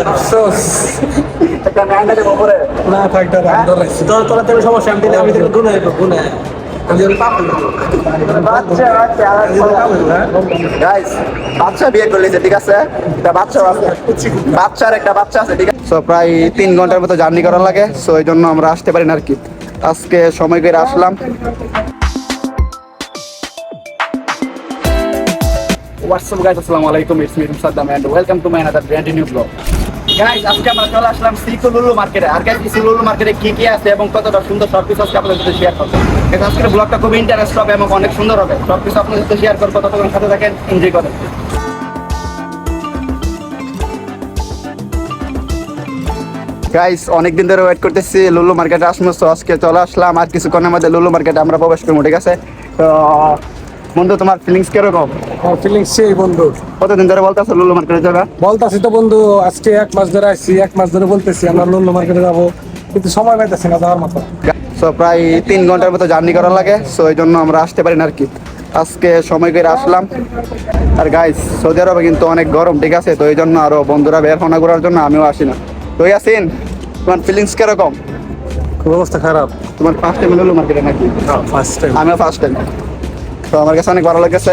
আফসোস। একটা ম্যান্ডা দেবো পরে না থাক দাদা আমি ধরেছি তোর তোরা সমস্যা আমি দিলে আমি দিলে গুনে হইব গুনে। আমি দিলে পাপ হইব বাচ্চা বাচ্চা গাইস বাচ্চা বিয়ে করলেছে ঠিক আছে? বাচ্চা আছে। বাচ্চার একটা বাচ্চা আছে ঠিক আছে? প্রায় তিন ঘণ্টার মতো জার্নি করা লাগে সো এই জন্য আমরা আসতে পারি না আর কি। আজকে সময় করে আসলাম। হোয়াটসঅ্যাপ গাইস আসসালামু আলাইকুম it's me Saddam and welcome to my another brand new blog guys আজকে আমরা চলে আসলাম সিকো লুলু মার্কেটে। আর গাইস সিকো লুলু মার্কেটে কি কি আছে এবং কতটা সুন্দর সব কিছু আজকে আপনাদের সাথে শেয়ার করব। আজকের ব্লগটা খুব ইন্টারেস্ট হবে এবং অনেক সুন্দর হবে। সব কিছু আপনাদের সাথে শেয়ার করব, ততক্ষণ সাথে থাকেন এনজয় করেন। গাইস অনেকদিন ধরে ওয়েট করতেছি, লুলু মার্কেটে আসব আজকে চলে আসলাম। আর কিছুক্ষণের মধ্যে লুলু মার্কেটে আমরা প্রবেশ করব, ঠিক আছে? বন্ধু তোমার ফিলিংস কীরকম? আমার ফিলিংস সেই বন্ধু। কতদিন ধরে বলতেছো লুলু মার্কেটে যাবে? বলতাছি তো বন্ধু আজকে এক মাস ধরে আসছি এক মাস ধরে বলতেছি আমরা লুলু মার্কেটে যাব কিন্তু সময় পাইতেছি না যাওয়ার মতো। সো প্রায় তিন ঘণ্টার মতো জার্নি করা লাগে সো এই জন্য আমরা আসতে পারি না আর কি। আজকে সময় করে আসলাম। আর গাইস সৌদি আরবে কিন্তু অনেক গরম ঠিক আছে? তো এই জন্য আরও বন্ধুরা বের হনা করার জন্য আমিও আসি না। তো ইয়াসিন তোমার ফিলিংস কীরকম? খুব অবস্থা খারাপ। তোমার ফার্স্ট টাইম লুলু মার্কেটে নাকি? ফার্স্ট টাইম আমিও ফার্স্ট টাইম তো আমার কাছে অনেক ভালো লেগেছে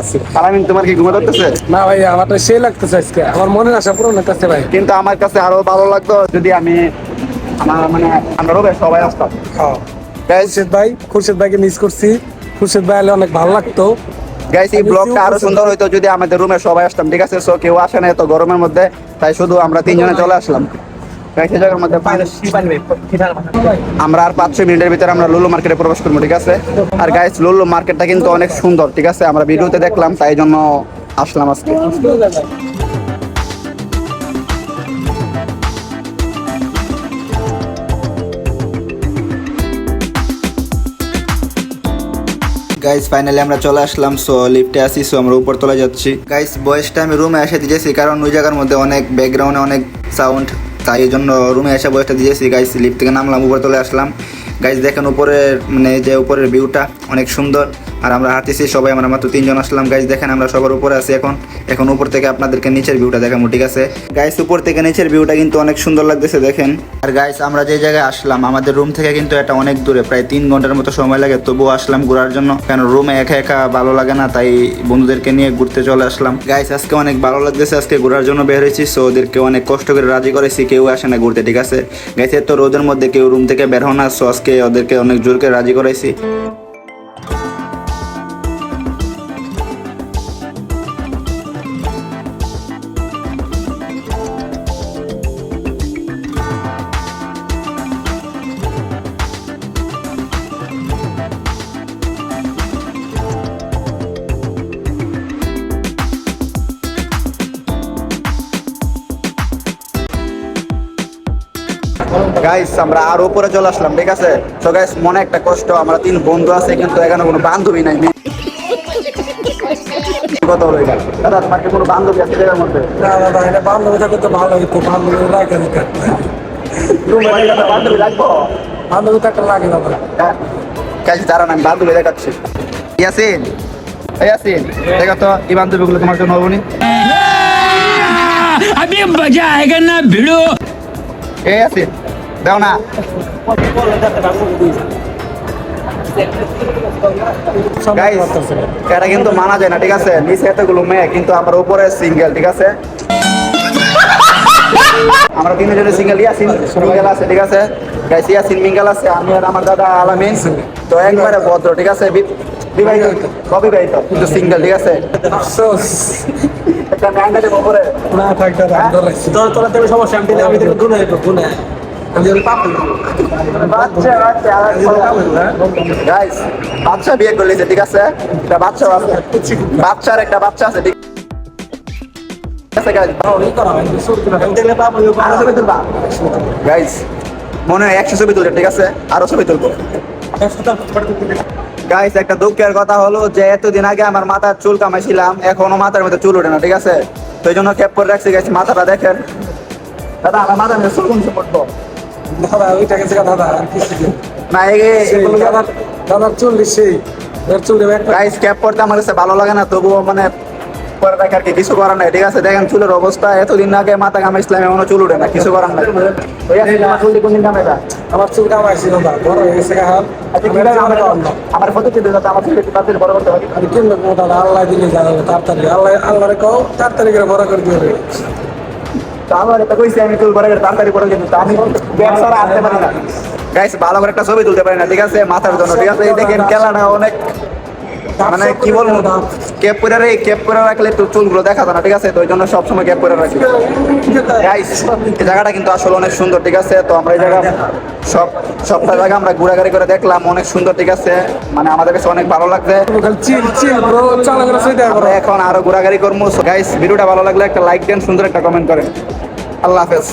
আছে। আলামিন তোমার কি ঘুমে ধরতেছে? না ভাই আমার তো সেই লাগতেছে আজকে। আমার মনের আশা পূরণ হইতেছে ভাই। কিন্তু আমার কাছে আরও ভালো লাগতো যদি আমি আমার মানে আমরা রবে সবাই আসতাম। গাইস খুরশেদ ভাই খুরশেদ ভাইকে মিস করছি। খুরশেদ ভাই আলে অনেক ভালো লাগতো। গাইস এই ব্লগটা আরও সুন্দর হইতো যদি আমাদের রুমে সবাই আসতাম ঠিক আছে? সো কেউ আসে না এত গরমের মধ্যে। তাই শুধু আমরা তিনজনে চলে আসলাম। আমরা আর পাঁচ ছয় মিনিটের ভিতরে আমরা লুলু মার্কেটে প্রবেশ করব ঠিক আছে? আর গাইস লুলু মার্কেটটা কিন্তু অনেক সুন্দর ঠিক আছে? আমরা ভিডিওতে দেখলাম তাই জন্য আসলাম আজকে। গাইস ফাইনালি আমরা চলে আসলাম সো লিফটে আসি সো আমরা উপর তলা যাচ্ছি। গাইস বয়সটা আমি রুমে এসে দিয়েছি কারণ ওই জায়গার মধ্যে অনেক ব্যাকগ্রাউন্ডে অনেক সাউন্ড তাই এই জন্য রুমে এসে বয়সটা দিয়েছি গাইস লিফট থেকে নামলাম, উপরে তলে আসলাম। গাইস দেখেন উপরের মানে যে উপরের ভিউটা অনেক সুন্দর। আর আমরা হাঁটিছি সবাই আমরা মাত্র তিনজন আসলাম। গাইস দেখেন আমরা সবার উপরে আছি এখন। এখন উপর থেকে আপনাদেরকে নিচের ভিউটা দেখাবো, ঠিক আছে? গাইস উপর থেকে নিচের ভিউটা কিন্তু অনেক সুন্দর লাগতেছে, দেখেন। আর গাইস আমরা যে জায়গায় আসলাম, আমাদের রুম থেকে কিন্তু এটা অনেক দূরে, প্রায় তিন ঘণ্টার মতো সময় লাগে। তবুও আসলাম ঘোরার জন্য কারণ রুমে একা একা ভালো লাগে না, তাই বন্ধুদেরকে নিয়ে ঘুরতে চলে আসলাম। গাইস আজকে অনেক ভালো লাগতেছে, আজকে ঘোরার জন্য বের হয়েছি সো ওদেরকে অনেক কষ্ট করে রাজি করেছি, কেউ আসে না ঘুরতে, ঠিক আছে? গাইস এত রোদের মধ্যে কেউ রুম থেকে বের হো না সো আজকে ওদেরকে অনেক জোর করে রাজি করাইছি। গাইস আমরা আর উপরে চলে আসলাম ঠিক আছে তো গাইস মনে একটা কষ্ট আমরা তিন বন্ধু আছে কিন্তু এখানে কোনো বান্ধবী নাই কত হলো এটা দাদা তোমার কি কোনো বান্ধবী আছে জায়গার মধ্যে না দাদা এটা বান্ধবী থাকলে তো ভালো হইতো বান্ধবী লাগে না রুমে বান্ধবী লাগবো বান্ধবী থাকলে লাগে না দাদা হ্যাঁ গাইস দাঁড়ান আমি বান্ধবী দেখাচ্ছি ইয়াসিন এই ইয়াসিন দেখো তো এই বান্ধবীগুলো তোমার জন্য হবনি अभी मजा आएगा ना भिड़ो এই ইয়াসিন দাও না। এটা কিন্তু মানা যায় না ঠিক আছে? নিচে এতগুলো মেয়ে কিন্তু আমার উপরে সিঙ্গেল ঠিক আছে? আমরা সিঙ্গেল ইয়াসিন মিঙ্গেল আছে ঠিক আছে? গাইস ইয়াসিন মিঙ্গেল আছে আমি আর আমার দাদা আলামিন। তো একবারে ভদ্র ঠিক আছে? বি- বিবাহিত অবিবাহিত কিন্তু সিঙ্গেল ঠিক আছে? আফসোস। একটা ম্যান্ডা দেবো পরে না থাক দাদা তোর তোরা তেমন সমস্যা আমি বাচ্চা বিয়ে করলেছে ঠিক আছে? একটা বাচ্চা আছে। বাচ্চার একটা বাচ্চা আছে ঠিক মনে হয় একশো ছবি তুলছে ঠিক আছে? আরও ছবি তুলবো। গাইস একটা দুঃখের কথা হলো যে এতদিন আগে আমার মাথার চুল কামাইছিলাম এখনও মাথার মধ্যে চুল ওঠে না ঠিক আছে? তো জন্য ক্যাপ করে রাখছি গাইস মাথাটা দেখেন। দাদা আমার মাথার মধ্যে চুল কমছে পড়ব? দাদা ওইটা গেছে গা দাদা আর কিছু না চল্লিশ সেই চুল গাইস ক্যাপ পরতে আমার কাছে ভালো লাগে না তবুও মানে পরে রাখে আর কি কিছু করার নাই। ঠিক আছে দেখেন চুলের অবস্থা এতদিন আগে মাথা কামাইছিলাম এমনও চুল উঠে না কিছু করার নাই। ওই? আমার চুল কামাইছি দাদা বড় হয়ে গেছে আচ্ছা, আমার ফটো চিন্তা যাতে আমার তাড়াতাড়ি বড় করতে পারি। আমি দাদা আল্লাহ দিলে তাড়াতাড়ি। আল্লাহ আল্লাহরে কও তাড়াতাড়ি করে বড় করে দিবে তো আমার এটা কইছি, আমি করে তাড়াতাড়ি বড় কিন্তু আমি গাইস ভালো করে একটা ছবি তুলতে পারি না, ঠিক আছে? মাথার জন্য, ঠিক আছে? দেখেন, খেলাটা অনেক মানে কি বলব? ক্যাপ করে রে ক্যাপ করে রাখলে একটু চুলগুলো দেখা যায় না ঠিক আছে? তো ওই জন্য সবসময় ক্যাপ করে রাখি। গাইস এই জায়গাটা কিন্তু আসলে অনেক সুন্দর ঠিক আছে? তো আমরা এই জায়গা সব সবটা জায়গা আমরা ঘোরাঘুরি করে দেখলাম অনেক সুন্দর ঠিক আছে? মানে আমাদের কাছে অনেক ভালো লাগছে আমরা এখন আরও ঘোরাঘুরি করব। গাইস ভিডিওটা ভালো লাগলে একটা লাইক দেন সুন্দর একটা কমেন্ট করেন। আল্লাহ হাফেজ।